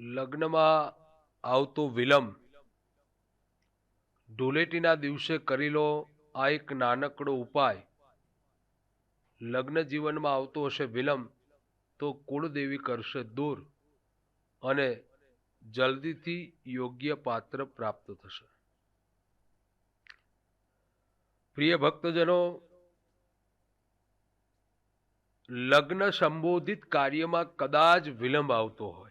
લગ્નમાં આવતો વિલંબ. ધૂળેટીના દિવસે કરી લો આ એક નાનકડો ઉપાય. લગ્ન જીવનમાં આવતો હશે વિલંબ, તો કુળદેવી કરશે દૂર અને જલ્દીથી યોગ્ય પાત્ર પ્રાપ્ત થશે. પ્રિય ભક્તજનો, લગ્ન સંબોધિત કાર્યમાં કદાચ વિલંબ આવતો હોય.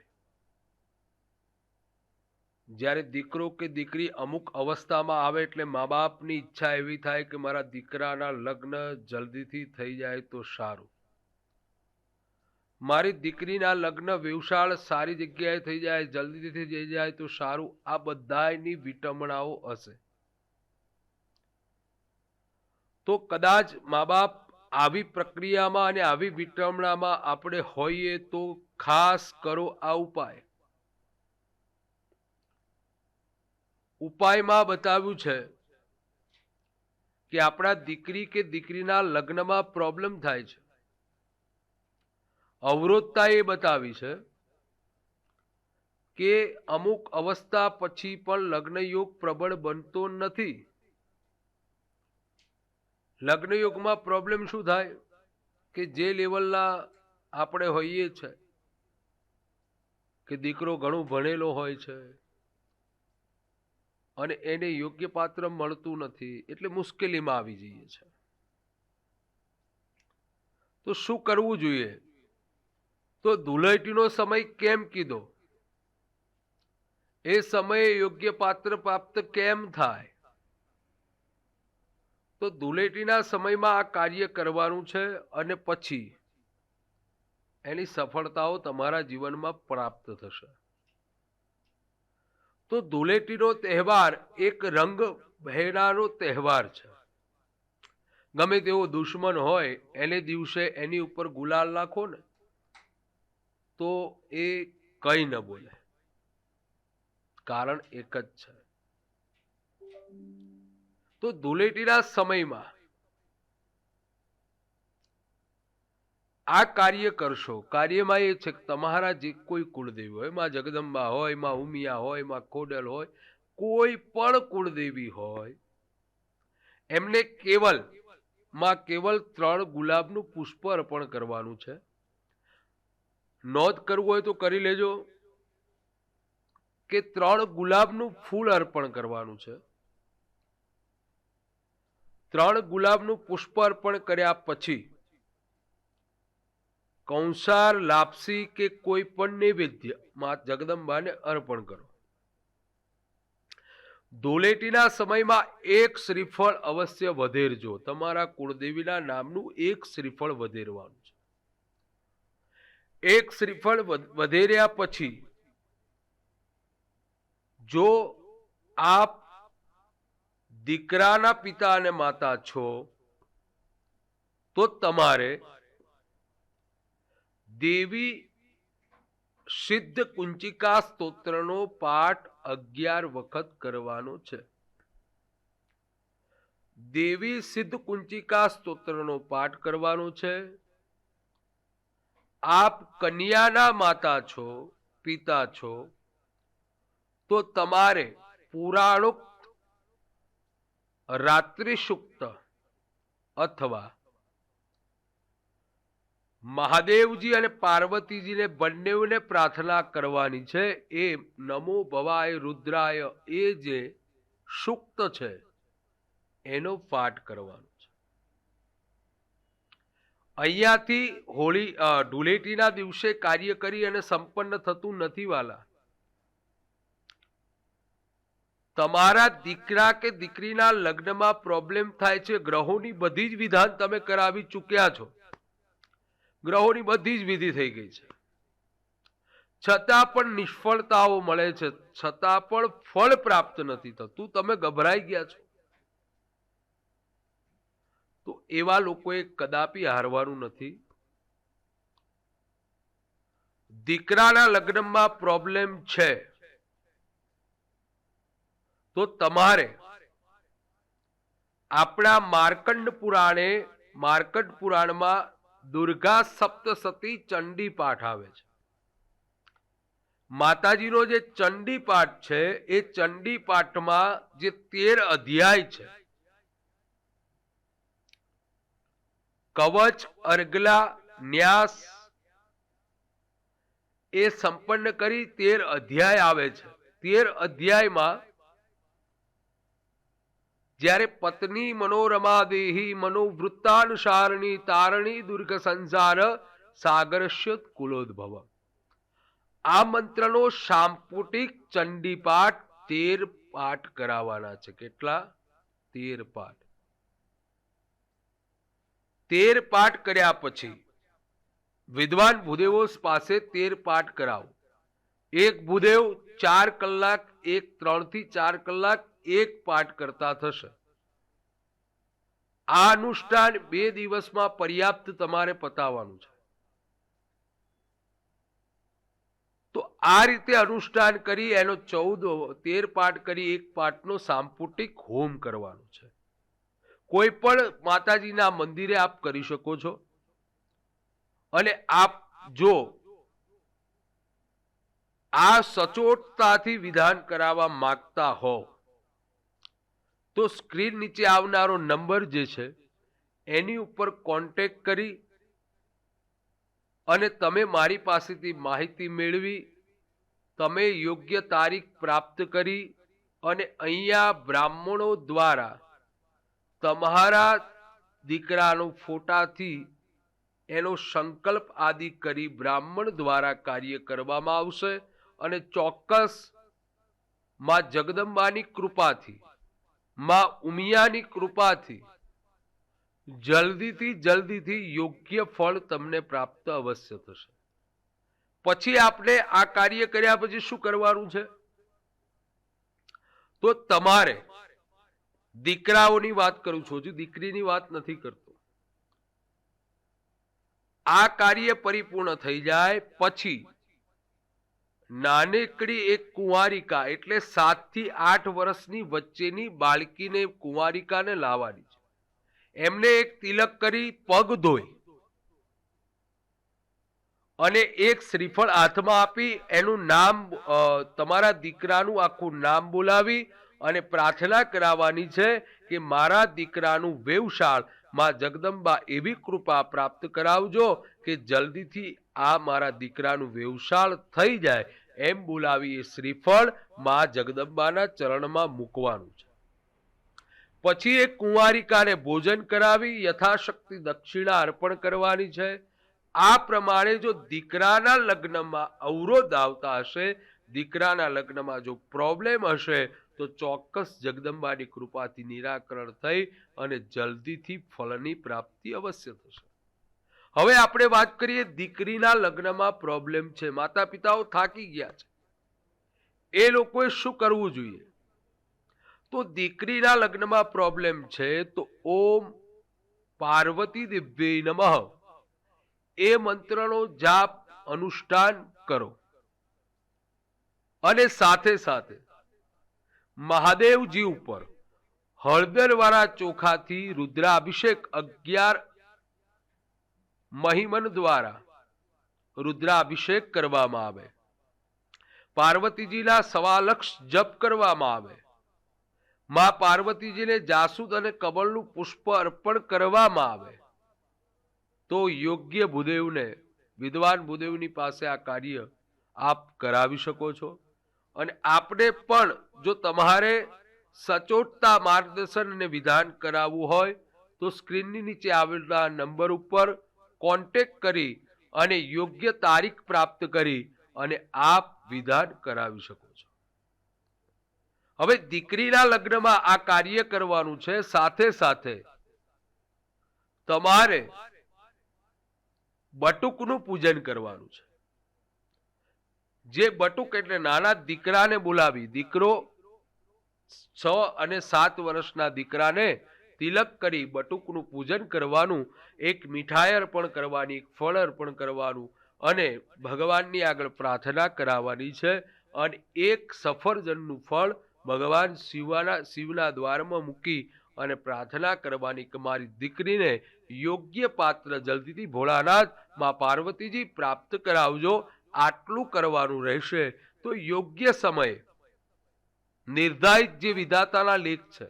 જ્યારે દીકરો કે દીકરી અમુક અવસ્થામાં આવે એટલે મા બાપની ઈચ્છા એવી થાય કે મારા દીકરાના લગ્ન જલ્દીથી થઈ જાય તો સારું. મારી દીકરીના લગ્ન વ્યવસાળ સારી જગ્યાએ થઈ જાય, જલ્દીથી થઈ જાય તો સારું, આ બધાની વિટમણાઓ હશે. તો કદાચ મા બાપ આવી પ્રક્રિયામાં અને આવી વિટમણામાં આપણે હોઈએ તો ખાસ કરો આ ઉપાય. ઉપાયમાં બતાવ્યું છે કે આપણા દીકરી કે દીકરીના લગ્નમાં પ્રોબ્લેમ થાય છે. અવરોધતા એ બતાવી છે કે અમુક અવસ્થા પછી પણ લગ્નયોગ પ્રબળ બનતો નથી. લગ્નયોગમાં પ્રોબ્લેમ શું થાય? કે જે લેવલના આપણે હોઈએ છે, કે દીકરો ઘણું ભણેલો હોય છે અને એને યોગ્ય પાત્ર મળતું નથી, એટલે મુશ્કેલીમાં આવી જઈએ છે. તો શું કરવું જોઈએ? તો ધૂળેટીનો સમય કેમ કીધો? એ સમયે યોગ્ય પાત્ર પ્રાપ્ત કેમ થાય? તો ધૂળેટીના સમયમાં આ કાર્ય કરવાનું છે અને પછી એની સફળતાઓ તમારા જીવનમાં પ્રાપ્ત થશે. તો ધૂળેટીનો તહેવાર એક રંગ ભેડાનો તહેવાર છે. ગમે તેવો દુશ્મન હોય, એને દિવસે એની ઉપર ગુલાલ નાખો ને, તો એ કઈ ન બોલે. કારણ એક જ છે. તો ધૂળેટીના સમયમાં આ કાર્ય કરશો. કાર્યમાં એ છે કે તમારા જે કોઈ કુળદેવી હોય, માં જગદંબા હોય, માં ઉમિયા હોય, માં ખોડલ હોય, કોઈ પણ કુળદેવી હોય, એમને કેવલ, માં કેવલ ત્રણ ગુલાબનું પુષ્પ અર્પણ કરવાનું છે. નોંધ કરવું હોય તો કરી લેજો કે ત્રણ ગુલાબનું ફૂલ અર્પણ કરવાનું છે. ત્રણ ગુલાબનું પુષ્પ અર્પણ કર્યા પછી કંસાર લાપસી કે કોઈ પણ નૈવેદ્યમાં જગદંબાને અર્પણ કરો. ધૂળેટીના સમયમાં એક શ્રીફળ અવશ્ય વધેરજો. તમારા કુળદેવીના નામનું એક શ્રીફળ વધેરવાનું છે. એક શ્રીફળ વધેર્યા પછી જો આપ દીકરાના પિતા અને માતા છો, તો તમારે દેવી સિદ્ધ કુંચિકા સ્તોત્રનો પાઠ અગિયાર વખત કરવાનો છે. દેવી સિદ્ધ કુંચિકા સ્તોત્રનો પાઠ કરવાનો છે. આપ કન્યાના માતા છો, પિતા છો, તો તમારે પુરાણોક્ત રાત્રિ સુક્ત અથવા મહાદેવજી અને પાર્વતીજીને બંનેને પ્રાર્થના કરવાની છે. એ નમો ભવાય રુદ્રાય, એ જે સુક્ત છે, એનો પાઠ કરવાનો છે. અહીંયાથી હોળી ધૂળેટીના દિવસે કાર્ય કરી અને સંપન્ન થતું નથી વાલા. તમારા દીકરા કે દીકરીના લગ્નમાં પ્રોબ્લેમ થાય છે, ગ્રહોની બધી જ વિધાન તમે કરાવી ચૂક્યા છો. ગ્રહોની બધી જ વિધિ થઈ ગઈ છે. છતાં પણ નિષ્ફળતાઓ મળે છે, છતાં પણ ફળ પ્રાપ્ત નથી થતું. તમે ગભરાઈ ગયા છો. તો એવા લોકોએ કદાપી હારવાનું નથી. દીકરાના લગ્નમાં પ્રોબ્લેમ છે. તો તમારે આપણા માર્કંડ પુરાણે, માર્કંડ પુરાણમાં દુર્ગા સપ્તસતી ચંડી પાઠ આવે છે. માતાજીનો જે ચંડી પાઠ છે, એ ચંડી પાઠમાં જે તેર અધ્યાય છે. કવચ, અર્ગલા, ન્યાસ, એ સંપન્ન કરી તેર અધ્યાય આવે છે. તેર અધ્યાયમાં જ્યારે પત્ની મનોરમા દેહી મનોવૃત્તાનુસારણી તારણી દુર્ગ સંસાર સાગરસ્ય કુલોદ્ભવ. આ મંત્રનો સાંપુટિક ચંડીપાઠ તેર પાઠ કરાવવાના છે. કેટલા? તેર પાઠ. તેર પાઠ કર્યા પછી વિદ્વાન ભૂદેવો પાસે તેર પાઠ કરાવો. એક ભૂદેવ ચાર કલાક, એક ત્રણથી ચાર કલાક એક પાઠ કરતા થશે. આ અનુષ્ઠાન બે દિવસમાં પર્યાપ્ત તમારે પતાવવાનું છે. તો આ રીતે અનુષ્ઠાન કરી, એનો ચૌદ, તેર પાઠ કરી, એક પાઠનો સાંપુટિક હોમ કરવાનો છે. કોઈ પણ માતાજીના મંદિરે આપ કરી શકો છો. અને આપ જો આ સચોટતાથી વિધાન કરાવવા માગતા હો તો સ્ક્રીન નીચે આવનારો નંબર જે છે, એની ઉપર કોન્ટેક કરી અને તમે મારી પાસેથી માહિતી મેળવી, તમે યોગ્ય તારીખ પ્રાપ્ત કરી અને અહીંયા બ્રાહ્મણો દ્વારા તમારા દીકરાનો ફોટાથી એનો સંકલ્પ આદિ કરી બ્રાહ્મણ દ્વારા કાર્ય કરવામાં આવશે અને ચોક્કસમાં જગદંબાની કૃપાથી માં ઉમિયાની કૃપાથી. જલ્દીથી જલ્દીથી યોગ્ય ફળ તમને પ્રાપ્ત અવશ્ય થશે. પછી આપણે આ કાર્ય કર્યા પછી શું કરવાનું છે? તો તમારે દીકરાઓની વાત કરું છું. હજુ દીકરીની વાત નથી કરતો. આ કાર્ય પરિપૂર્ણ થઈ જાય પછી નાનકડી એક કુંવારિકા એટલે સાતથી આઠ વર્ષની વચ્ચેની બાળકીને કુંવારિકાને લાવવાની છે. એમને એક તિલક કરી પગ ધોઈ અને એક શ્રીફળ હાથમાં આપી, એનું નામ તમારા દીકરાનું આખું નામ બોલાવી અને પ્રાર્થના કરાવવાની છે કે મારા દીકરાનું વેવશાળમાં જગદંબા એવી કૃપા પ્રાપ્ત કરાવજો કે જલ્દીથી આ મારા દીકરાનું વેવશાળ થઈ જાય એમ બોલાવી એ શ્રીફળ મા જગદંબાના ચરણમાં મૂકવાનું છે. પછી એક કુંવારિકાને ભોજન કરાવી, યથાશક્તિ દક્ષિણા અર્પણ કરવાની છે. આ પ્રમાણે જો દીકરાના લગ્નમાં અવરોધ આવતા હશે, દીકરાના લગ્નમાં જો પ્રોબ્લેમ હશે, તો ચોક્કસ જગદંબાની કૃપાથી નિરાકરણ થઈ અને જલ્દીથી ફળની પ્રાપ્તિ અવશ્ય થશે. હવે આપણે વાત કરીએ દીકરીના લગ્નમાં પ્રોબ્લેમ છે. માતા પિતાઓ થાકી ગયા છે. એ લોકોએ શું કરવું જોઈએ? તો દીકરીના લગ્નમાં પ્રોબ્લેમ છે તો ઓમ પાર્વતી દિવ્ય નમઃ. એ મંત્રનો જાપ, અનુષ્ઠાન કરો. અને સાથે સાથે મહાદેવજી ઉપર હળદરવાળા ચોખાથી રુદ્રાભિષેક અગિયાર મહિમન દ્વારા રુદ્રાભિષેક કરવામાં આવે. પાર્વતીજીના સવાલક્ષ જપ કરવામાં આવે. મા પાર્વતીજીને જાસૂદ અને કમળનું પુષ્પ અર્પણ કરવામાં આવે. તો યોગ્ય ભૂદેવને, વિદ્વાન ભૂદેવની પાસે આ કાર્ય આપ કરાવી શકો છો. અને આપણે પણ જો તમારે સચોટતા માર્ગદર્શન અને વિધાન કરાવવું હોય, તો સ્ક્રીનની નીચે આવેલા નંબર ઉપર કોન્ટેક્ટ કરી અને યોગ્ય તારીખ પ્રાપ્ત કરી અને આપ વિધાન કરાવી શકો છો. હવે દીકરીના લગ્નમાં આ કાર્ય કરવાનું છે. સાથે સાથે તમારે બટુકનું પૂજન કરવાનું છે. જે બટુક એટલે નાના દીકરાને બોલાવી. દીકરો છ અને સાત વર્ષના દીકરાને તિલક કરી બટુકનું પૂજન કરવાનું, એક મીઠાઈ અર્પણ કરવાની, એક ફળ અર્પણ કરવાનું અને ભગવાનની આગળ પ્રાર્થના કરાવવાની છે અને એક સફરજનનું ફળ ભગવાન શિવાના, શિવના દ્વારમાં મૂકી અને પ્રાર્થના કરવાની કે મારી દીકરીને યોગ્ય પાત્ર જલ્દીથી ભોળાનાથમાં પાર્વતીજી પ્રાપ્ત કરાવજો, આટલું કરવાનું રહેશે. તો યોગ્ય સમયે નિર્ધારિત જે વિધાતાના લેખ છે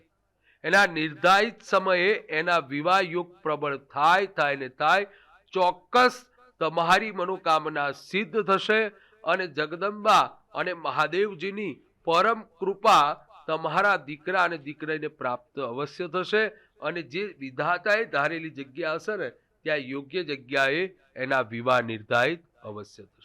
એના નિર્ધારિત સમયે એના વિવાહ યોગ પ્રબળ થાય થાય ને થાય, ચોક્કસ તમારી મનોકામના સિદ્ધ થશે અને જગદંબા અને મહાદેવજીની પરમ કૃપા તમારા દીકરા અને દીકરીને પ્રાપ્ત અવશ્ય થશે અને જે વિધાતાએ ધારેલી જગ્યા હશે ને, ત્યાં યોગ્ય જગ્યાએ એના વિવાહ નિર્ધારિત અવશ્ય થશે.